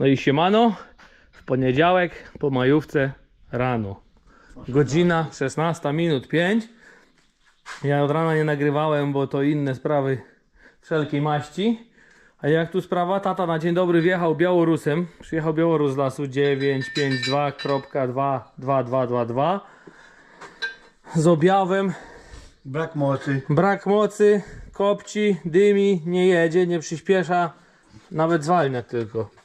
No i siemano, w poniedziałek po majówce rano. Godzina 16 minut 5. Ja od rana nie nagrywałem, bo to inne sprawy wszelkiej maści. A jak tu sprawa? Tata na dzień dobry wjechał Białorusem. Przyjechał Białorus z lasu 952.2222 z objawem Brak mocy. Brak mocy, kopci, dymi, nie jedzie, nie przyspiesza, nawet zwalnia tylko.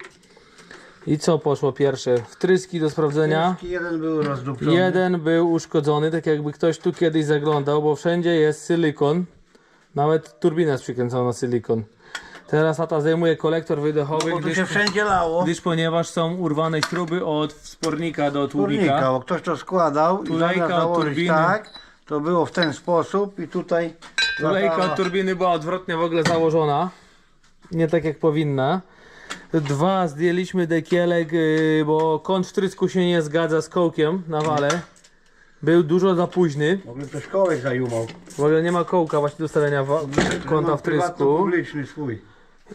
I co poszło pierwsze? Wtryski do sprawdzenia. Wszystki Jeden był rozdupcony. Jeden był uszkodzony, tak jakby ktoś tu kiedyś zaglądał, bo wszędzie jest silikon. Nawet turbina jest przykręcona na silikon. Teraz tata zdejmuje kolektor wydechowy, Bo tu gdyż, się wszędzie lało. gdyż ponieważ są urwane śruby od wspornika do tłumika. Turnika, bo ktoś to składał i Tulejka od założyć turbiny. tak, to było w ten sposób i tutaj Tulejka latała- od turbiny była odwrotnie w ogóle założona. Nie tak jak powinna. Dwa, zdjęliśmy dekielek, yy, bo kąt wtrysku się nie zgadza z kołkiem na wale. Był dużo za późny. W ogóle kołek zajumał. W ogóle nie ma kołka właśnie do stawiania kąta wtrysku. prywatno-publiczny swój.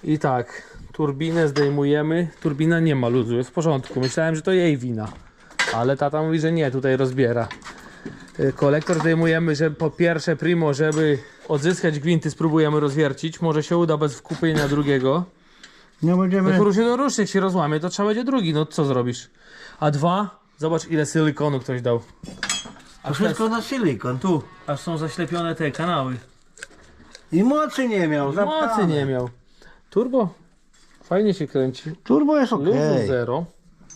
I tak, turbinę zdejmujemy. Turbina nie ma luzu, jest w porządku. Myślałem, że to jej wina. Ale tata mówi, że nie, tutaj rozbiera. Y, Kolektor zdejmujemy, że po pierwsze primo, żeby odzyskać gwinty, spróbujemy rozwiercić. Może się uda bez wkupienia drugiego. Nie będziemy... Jak ruszy ruszy, jak się rozłamie, to trzeba będzie drugi, no co zrobisz? A dwa, zobacz ile silikonu ktoś dał. To wszystko na silikon, tu. Aż są zaślepione te kanały. I mocy nie miał, Mocy zapchane. nie miał. Turbo fajnie się kręci. Turbo jest Luzu okej. zero.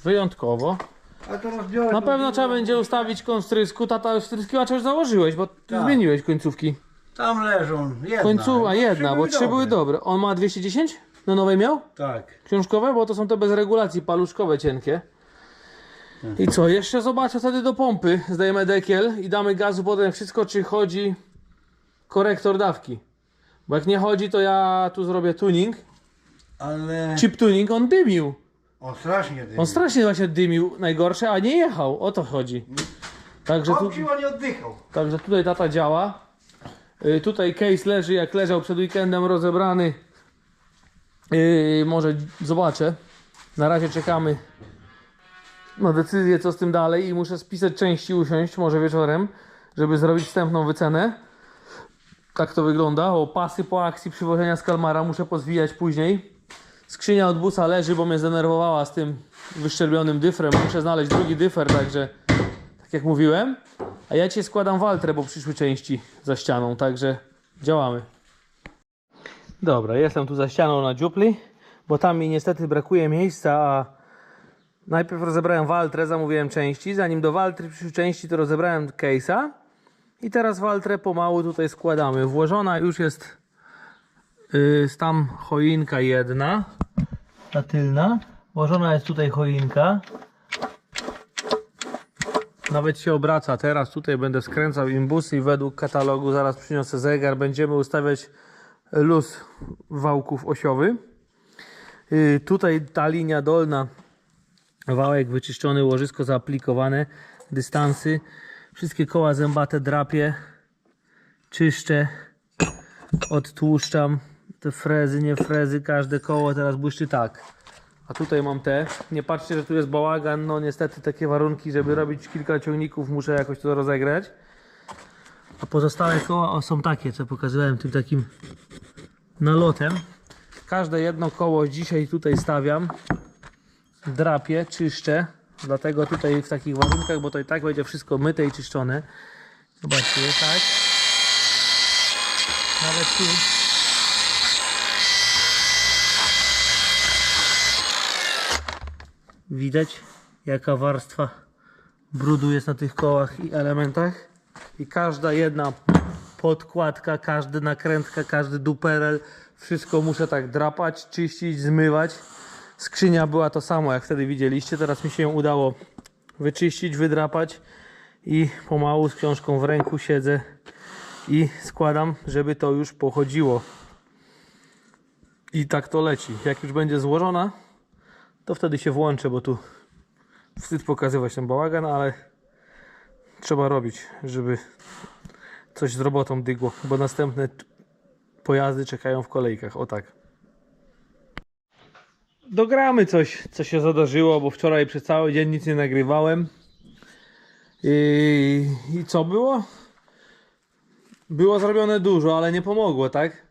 Wyjątkowo. A to rozbiorę Na to- pewno trzeba będzie ustawić konstrysku. Tata wtryskiwacza już założyłeś, bo ty Tak. zmieniłeś końcówki. Tam leżą, jedna. Końcu, a No, jedna, bo trzy były dobre. On ma 210? Na nowej miał? Tak. Książkowe, bo to są te bez regulacji, paluszkowe, cienkie. I co, jeszcze zobaczę wtedy do pompy. Zdajemy dekiel i damy gazu potem wszystko, czy chodzi korektor dawki. Bo jak nie chodzi, to ja tu zrobię tuning. Ale Chip tuning, on dymił. on strasznie dymi. On strasznie właśnie dymił, najgorsze, a nie jechał. O to chodzi. Także tu, Kopcił, a nie oddychał. także tutaj tata działa. Y, tutaj case leży, jak leżał przed weekendem rozebrany. Yy, może zobaczę. Na razie czekamy na decyzję, co z tym dalej i muszę spisać części, usiąść może wieczorem, żeby zrobić wstępną wycenę. Tak to wygląda. O, pasy po akcji przywożenia z Kalmara muszę pozwijać później. Skrzynia od busa leży, bo mnie zdenerwowała z tym wyszczerbionym dyfrem. Muszę znaleźć drugi dyfer, także tak jak mówiłem. A ja cię składam waltrę, bo przyszły części za ścianą, także działamy. Dobra, jestem tu za ścianą na dziupli, bo tam mi niestety brakuje miejsca, a najpierw rozebrałem waltrę, zamówiłem części, zanim do waltry przyszły części, to rozebrałem case'a i teraz waltrę pomału tutaj składamy. Włożona już jest yy, tam choinka jedna, ta tylna, włożona jest tutaj choinka, nawet się obraca teraz. Tutaj będę skręcał imbusy i według katalogu zaraz przyniosę zegar. Będziemy ustawiać luz wałków osiowy. Yy, tutaj ta linia dolna, wałek wyczyszczony, łożysko zaaplikowane, dystansy. Wszystkie koła zębate drapie, czyszczę, odtłuszczam. Te frezy, nie frezy, każde koło teraz błyszczy tak. A tutaj mam te. Nie patrzcie, że tu jest bałagan. No niestety takie warunki, żeby robić kilka ciągników, muszę jakoś to rozegrać. A pozostałe koła o, są takie, co pokazywałem tym takim nalotem. Każde jedno koło dzisiaj tutaj stawiam. Drapię, czyszczę. Dlatego tutaj w takich warunkach, bo to i tak będzie wszystko myte i czyszczone. Zobaczcie, tak. Nawet tu Widać jaka warstwa brudu jest na tych kołach i elementach. I każda jedna podkładka, każda nakrętka, każdy duperel, wszystko muszę tak drapać, czyścić, zmywać. Skrzynia była to samo jak wtedy widzieliście. Teraz mi się ją udało wyczyścić, wydrapać i pomału z książką w ręku siedzę i składam, żeby to już pochodziło. I tak to leci. Jak już będzie złożona, to wtedy się włączę, bo tu wstyd pokazywać ten bałagan, ale trzeba robić, żeby coś z robotą dygło, bo następne pojazdy czekają w kolejkach, o tak. dogramy coś, co się zadarzyło, bo wczoraj przez cały dzień nic nie nagrywałem. I, i co było? Było zrobione dużo, ale nie pomogło, tak?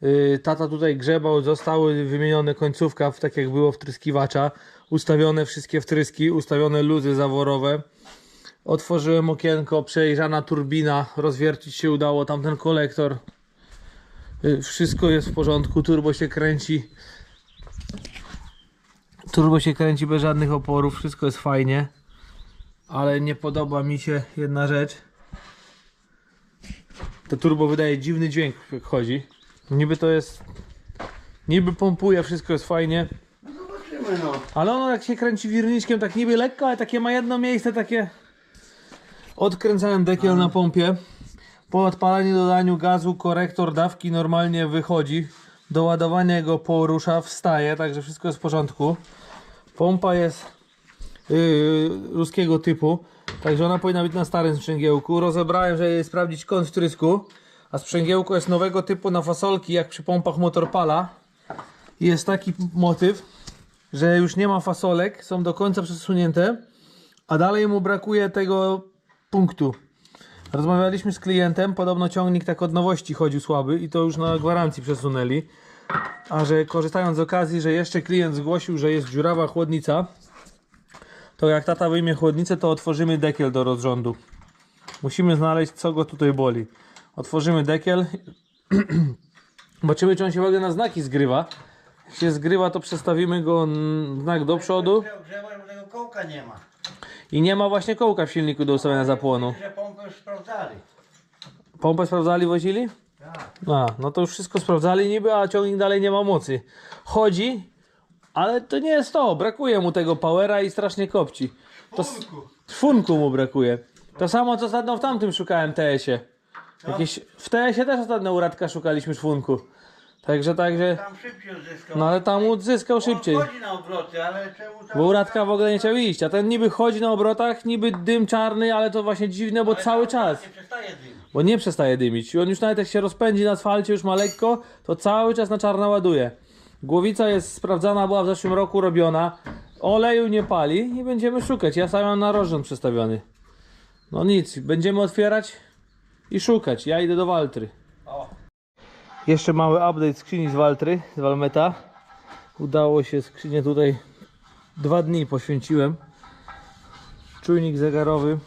Yy, Tata tutaj grzebał, zostały wymienione końcówka, tak jak było wtryskiwacza, ustawione wszystkie wtryski, ustawione luzy zaworowe. Otworzyłem okienko, przejrzana turbina, rozwiercić się udało, tamten kolektor. Yy, Wszystko jest w porządku, turbo się kręci. Turbo się kręci bez żadnych oporów, wszystko jest fajnie. Ale nie podoba mi się jedna rzecz. To turbo wydaje dziwny dźwięk jak chodzi. Niby to jest... Niby pompuje, wszystko jest fajnie. No zobaczymy no. Ale ono jak się kręci wirniczkiem tak niby lekko, ale takie ma jedno miejsce takie... Odkręcałem dekiel na pompie. Po odpaleniu dodaniu gazu korektor dawki normalnie wychodzi. Do ładowania go porusza, wstaje, także wszystko jest w porządku. Pompa jest yy, ruskiego typu, także ona powinna być na starym sprzęgiełku. Rozebrałem, żeby sprawdzić kąt wtrysku. A sprzęgiełko jest nowego typu na fasolki, jak przy pompach Motorpala. Jest taki motyw, że już nie ma fasolek, są do końca przesunięte, a dalej mu brakuje tego punktu. Rozmawialiśmy z klientem, podobno ciągnik tak od nowości chodził słaby i to już na gwarancji przesunęli. A że korzystając z okazji, że jeszcze klient zgłosił, że jest dziurawa chłodnica, to jak tata wyjmie chłodnicę, to otworzymy dekiel do rozrządu. Musimy znaleźć, co go tutaj boli. Otworzymy dekiel. Zobaczymy, czy on się w ogóle na znaki zgrywa. Jak się zgrywa, to przestawimy go znak do przodu. Że tego kołka nie ma. I nie ma właśnie kołka w silniku do ustawienia zapłonu. Że pompę sprawdzali. Pompę sprawdzali, wozili? Tak. A, no to już wszystko sprawdzali niby, a ciągnik dalej nie ma mocy. Chodzi, ale to nie jest to. Brakuje mu tego powera i strasznie kopci. To s- Szwunku mu brakuje. To samo co ostatnio w tamtym szukałem TS-ie. Jakieś, w TS-ie też ostatnio u Radka szukaliśmy szwunku. Także, także, Tam szybciej odzyskał. no ale tam odzyskał szybciej. On chodzi na obroty, ale czemu tam... Bo Radka w ogóle nie chciał iść, a ten niby chodzi na obrotach, niby dym czarny, ale to właśnie dziwne, bo Ale cały tam czas. Nie przestaje dymić. Bo nie przestaje dymić. I on już nawet jak się rozpędzi na asfalcie, już ma lekko, to cały czas na czarno ładuje. Głowica jest sprawdzana, była w zeszłym roku robiona. Oleju nie pali i będziemy szukać. Ja sam mam na rozrząd przestawiony. No nic, będziemy otwierać i szukać. Ja idę do Waltry. O. Jeszcze mały update skrzyni z Waltry, z Walmeta. Udało się skrzynię tutaj dwa dni poświęciłem. Czujnik zegarowy.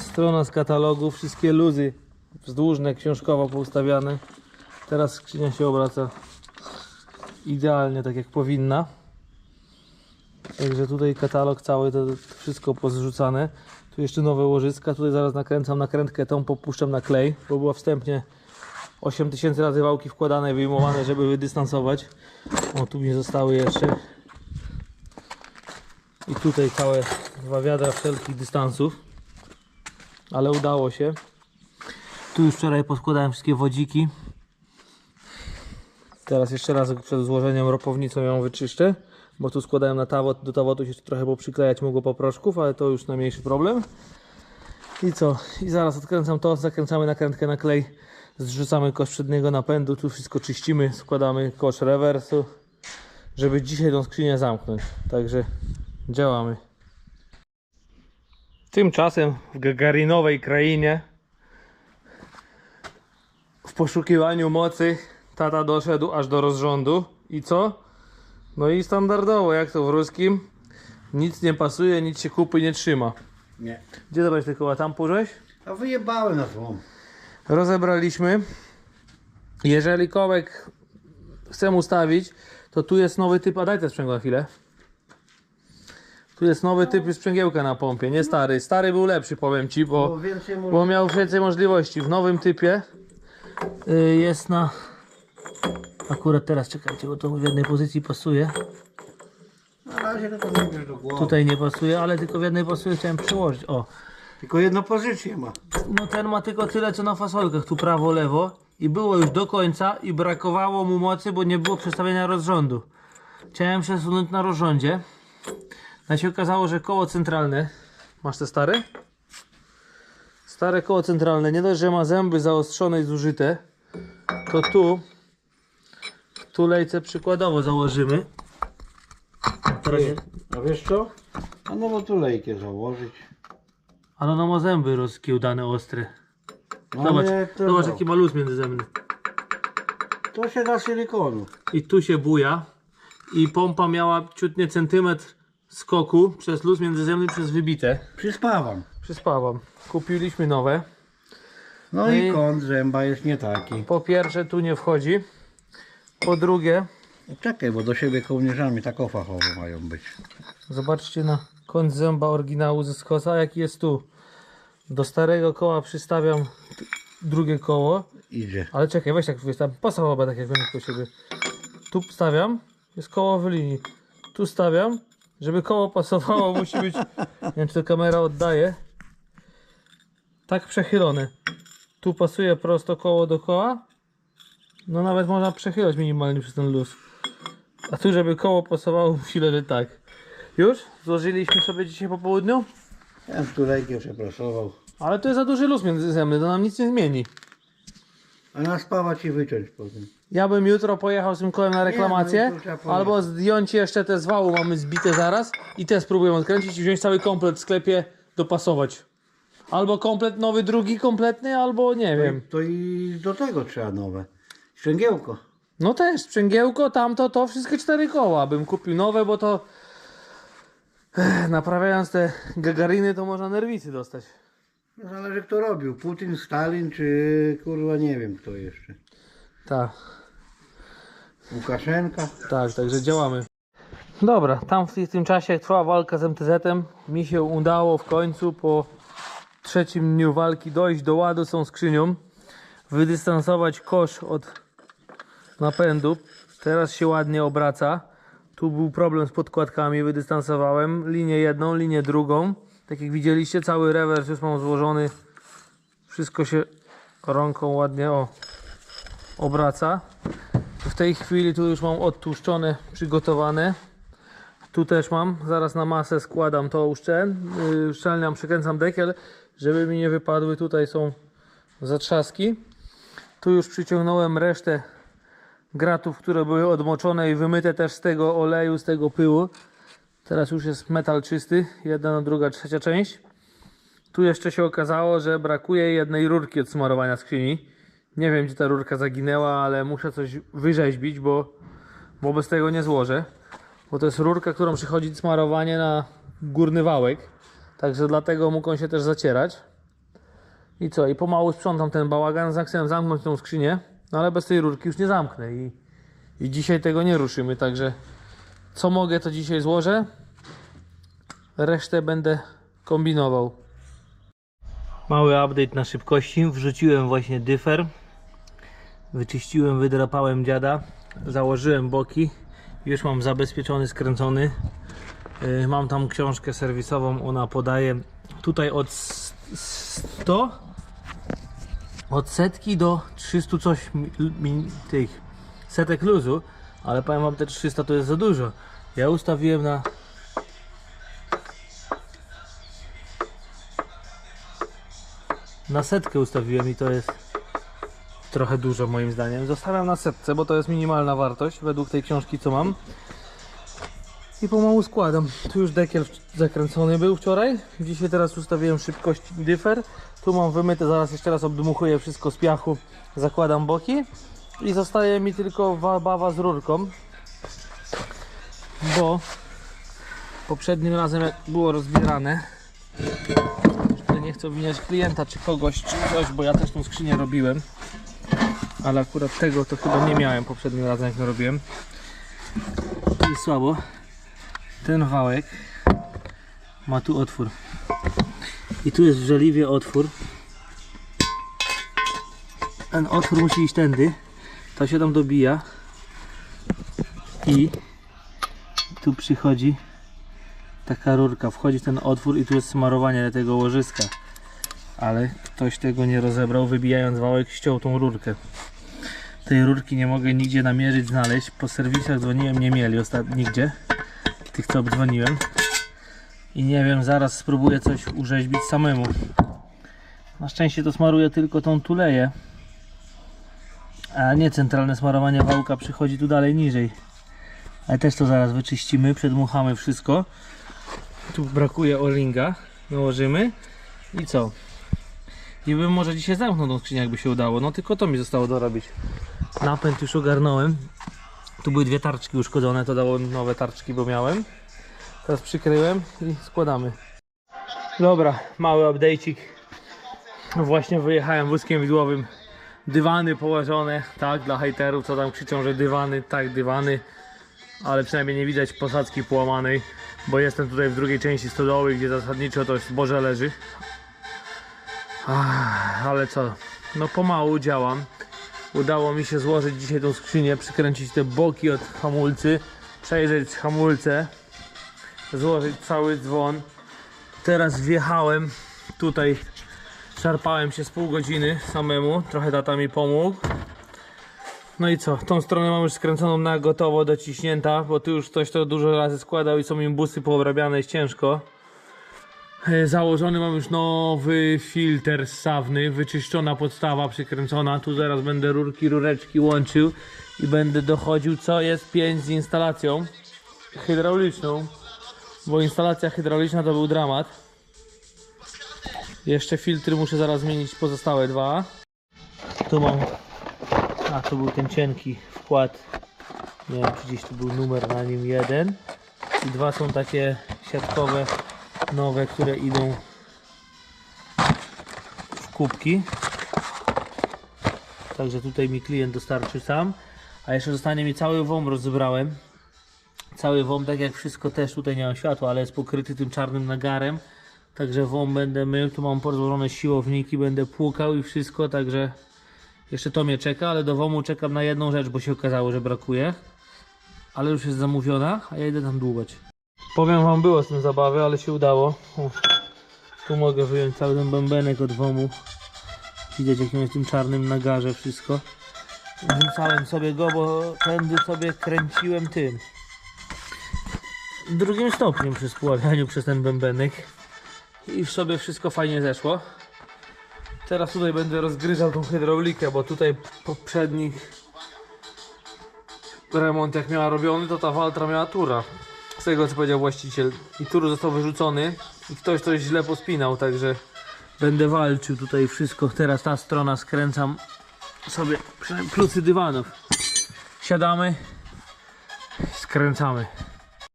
Strona z katalogu, wszystkie luzy wzdłużne, książkowo poustawiane. Teraz skrzynia się obraca idealnie tak jak powinna. Także tutaj katalog cały, to wszystko pozrzucane. Tu jeszcze nowe łożyska, tutaj zaraz nakręcam nakrętkę, tą popuszczam na klej, bo była wstępnie 8000 razy wałki wkładane, wyjmowane, żeby wydystansować. O, tu mi zostały jeszcze. I tutaj całe dwa wiadra wszelkich dystansów. Ale udało się. Tu już wczoraj poskładałem wszystkie wodziki. Teraz jeszcze raz przed złożeniem ropownicą ją wyczyszczę. Bo tu składałem na tawot, do tawotu się trochę poprzyklejać mogło poproszków, ale to już na mniejszy problem. I co? I zaraz odkręcam to, zakręcamy nakrętkę na klej, zrzucamy kosz przedniego napędu, tu wszystko czyścimy, składamy kosz rewersu, żeby dzisiaj tą skrzynię zamknąć. Także działamy. Tymczasem w gagarinowej krainie w poszukiwaniu mocy tata doszedł aż do rozrządu i co? No i standardowo, jak to w ruskim, nic nie pasuje, nic się kupy nie trzyma. Nie. Gdzie zabrać te koła? Tam położyłeś? A wyjebałem na złom. Rozebraliśmy. Jeżeli kołek chcę ustawić, to tu jest nowy typ, a daj ten sprzęgło na chwilę. Tu jest nowy typ sprzęgiełka na pompie, nie stary. Stary był lepszy, powiem Ci, bo, Bo miał więcej możliwości. W nowym typie y, jest na... Akurat teraz, czekajcie, bo to w jednej pozycji pasuje. Na razie to nie do głowy. Tutaj nie pasuje, ale tylko w jednej pasuje, chciałem przyłożyć. O, Tylko jedną pozycję ma. No ten ma tylko tyle co na fasolkach, tu prawo, lewo i było już do końca i brakowało mu mocy, bo nie było przestawienia rozrządu. Chciałem przesunąć na rozrządzie. No się okazało, że koło centralne, masz te stare? Stare koło centralne, nie dość, że ma zęby zaostrzone i zużyte, to tu tulejce przykładowo założymy. A wiesz co? A no bo tu lejkę założyć. Ale ono ma zęby rozkiełdane ostre. No, Zobacz, ale to, zobacz jaki ma luz międzyzębny. to się da silikonu. I tu się buja. I pompa miała ciutnie centymetr skoku przez luz międzyzębny przez wybite. Przyspawam. Przyspawam. Kupiliśmy nowe. No No i i- kąt zęba jest nie taki. Po pierwsze tu nie wchodzi. Po drugie, Czekaj, bo do siebie kołnierzami tak fachowo mają być. zobaczcie na kąt zęba oryginału ze skosa, jaki jest tu. Do starego koła przystawiam drugie koło. Idzie. Ale czekaj, weź tak wystaw. Pasowałoby tak jak po siebie. Tu stawiam, jest koło w linii. Tu stawiam, żeby koło pasowało, musi być. Nie wiem, czy to kamera oddaje. Tak przechylone. Tu pasuje prosto koło do koła. No nawet można przechylać minimalnie przez ten luz. A tu, żeby koło pasowało, musi leżeć tak. Już? Złożyliśmy sobie dzisiaj po południu? Ja tu lejkę przeprasował. Ale to jest za duży luz międzyzemny, to nam nic nie zmieni. A na spawać i wyciąć potem. Ja bym jutro pojechał z tym kołem na reklamację, no to trzeba pojechać. albo zdjąć jeszcze te z wału, mamy zbite zaraz i te spróbuję odkręcić i wziąć cały komplet w sklepie, dopasować. Albo komplet nowy, drugi kompletny, albo nie wiem. To i do tego trzeba nowe. Szczęgiełko. No też, sprzęgiełko, tamto, to, wszystkie cztery koła bym kupił nowe, bo to naprawiając te gagariny to można nerwicy dostać. No zależy kto robił. Putin, Stalin czy kurwa nie wiem kto jeszcze. Tak. Łukaszenka. Tak, także działamy. Dobra, tam w tym czasie jak trwała walka z MTZ-em, mi się udało w końcu po trzecim dniu walki dojść do ładu z tą skrzynią, wydystansować kosz od napędu. Teraz się ładnie obraca. Tu był problem z podkładkami, wydystansowałem linię jedną, linię drugą. Tak jak widzieliście, cały rewers już mam złożony. Wszystko się rąką ładnie o, obraca. W tej chwili tu już mam odtłuszczone, przygotowane. Tu też mam, zaraz na masę składam to yy, uszczelniam, przykręcam dekiel, żeby mi nie wypadły. Tutaj są zatrzaski. Tu już przyciągnąłem resztę gratów, które były odmoczone i wymyte też z tego oleju, z tego pyłu. Teraz już jest metal czysty, jedna, druga, trzecia część. Tu jeszcze się okazało, że brakuje jednej rurki od smarowania skrzyni. Nie wiem, gdzie ta rurka zaginęła, ale muszę coś wyrzeźbić, bo, bez tego nie złożę. Bo to jest rurka, którą przychodzi smarowanie na górny wałek. Także dlatego mógł on się też zacierać. I co? I pomału sprzątam ten bałagan. Chcę zamknąć tą skrzynię, no ale bez tej rurki już nie zamknę. I, I dzisiaj tego nie ruszymy. Także co mogę, to dzisiaj złożę. Resztę będę kombinował. Mały update na szybkości. Wrzuciłem właśnie dyfer. Wyczyściłem, wydrapałem dziada. Założyłem boki. Już mam zabezpieczony, skręcony. Yy, Mam tam książkę serwisową. Ona podaje tutaj od s- 100 od setki do 300 coś tych setek luzu. Ale powiem wam, te 300 to jest za dużo. Ja ustawiłem na na setkę ustawiłem i to jest trochę dużo moim zdaniem. Zostawiam na setce, bo to jest minimalna wartość według tej książki co mam. I pomału składam. Tu już dekiel zakręcony był wczoraj. Dzisiaj teraz ustawiłem szybkość dyfer. Tu mam wymyte, zaraz jeszcze raz obdmuchuję wszystko z piachu. Zakładam boki. I zostaje mi tylko wa- bawa z rurką. Bo poprzednim razem jak było rozbierane nie chcę winiać klienta czy kogoś czy coś, bo ja też tą skrzynię robiłem. Ale akurat tego to chyba nie miałem poprzednim razem jak robiłem. I słabo. Ten wałek ma tu otwór. I tu jest w żeliwie otwór. Ten otwór musi iść tędy. To się tam dobija. I tu przychodzi taka rurka wchodzi w ten otwór i tu jest smarowanie tego łożyska ale ktoś tego nie rozebrał wybijając wałek ściął tą rurkę tej rurki nie mogę nigdzie namierzyć znaleźć po serwisach dzwoniłem nie mieli nigdzie tych co obdzwoniłem i nie wiem zaraz spróbuję coś urzeźbić samemu na szczęście to smaruję tylko tą tuleję A nie centralne smarowanie wałka przychodzi tu dalej niżej. Ale też to zaraz wyczyścimy, przedmuchamy wszystko. Tu brakuje o-ringa. Nałożymy. I co? I bym może dzisiaj zamknął tą skrzynię, jakby się udało. No tylko to mi zostało dorobić. Napęd już ogarnąłem. Tu były dwie tarczki uszkodzone, to dało nowe tarczki, bo miałem. Teraz przykryłem i składamy. Dobra, mały update'cik. Właśnie wyjechałem wózkiem widłowym. Dywany położone, tak, dla hejterów, co tam krzyczą, że dywany, tak, dywany. Ale przynajmniej nie widać posadzki połamanej, bo jestem tutaj w drugiej części stodoły, gdzie zasadniczo to zboże leży. Ach, ale co, no pomału działam. Udało mi się złożyć dzisiaj tą skrzynię, przykręcić te boki od hamulcy, przejrzeć hamulce, złożyć cały dzwon. Teraz wjechałem tutaj, szarpałem się z pół godziny samemu, trochę tata mi pomógł. No i co, tą stronę mam już skręconą na gotowo, dociśnięta, bo tu już ktoś to dużo razy składał i są im busy poobrabiane, jest ciężko. E, Założony mam już nowy filtr ssawny, wyczyszczona podstawa przykręcona. Tu zaraz będę rurki, rureczki łączył i będę dochodził co jest pięć z instalacją hydrauliczną, bo instalacja hydrauliczna to był dramat. Jeszcze filtry muszę zaraz zmienić pozostałe dwa. Tu mam, a tu był ten cienki wkład, nie wiem czy gdzieś tu był numer na nim jeden i dwa są takie siatkowe nowe, które idą w kubki. Także tutaj mi klient dostarczy sam. A jeszcze zostanie mi cały WOM rozebrałem. Cały WOM, tak jak wszystko też tutaj nie mam światła, ale jest pokryty tym czarnym nagarem. Także WOM będę mył, tu mam porozłożone siłowniki, będę płukał i wszystko, także jeszcze to mnie czeka, ale do WOMu czekam na jedną rzecz, bo się okazało, że brakuje. Ale już jest zamówiona, a ja idę tam dłubać. Powiem wam, było z tym zabawy, ale się udało. Tu mogę wyjąć cały ten bębenek od WOMu. Widać jakim jest tym czarnym nagarze wszystko. Wrzucałem sobie go, bo tędy sobie kręciłem tym. Drugim stopniem przy spławianiu przez ten bębenek. I już sobie wszystko fajnie zeszło. Teraz tutaj będę rozgryzał tą hydraulikę, bo tutaj poprzednich remont jak miała robiony, to ta Waltra miała tura. Z tego co powiedział właściciel. I tur został wyrzucony i ktoś coś źle pospinał, także będę walczył tutaj wszystko. Teraz ta strona skręcam sobie przynajmniej plusy dywanów. Siadamy, skręcamy.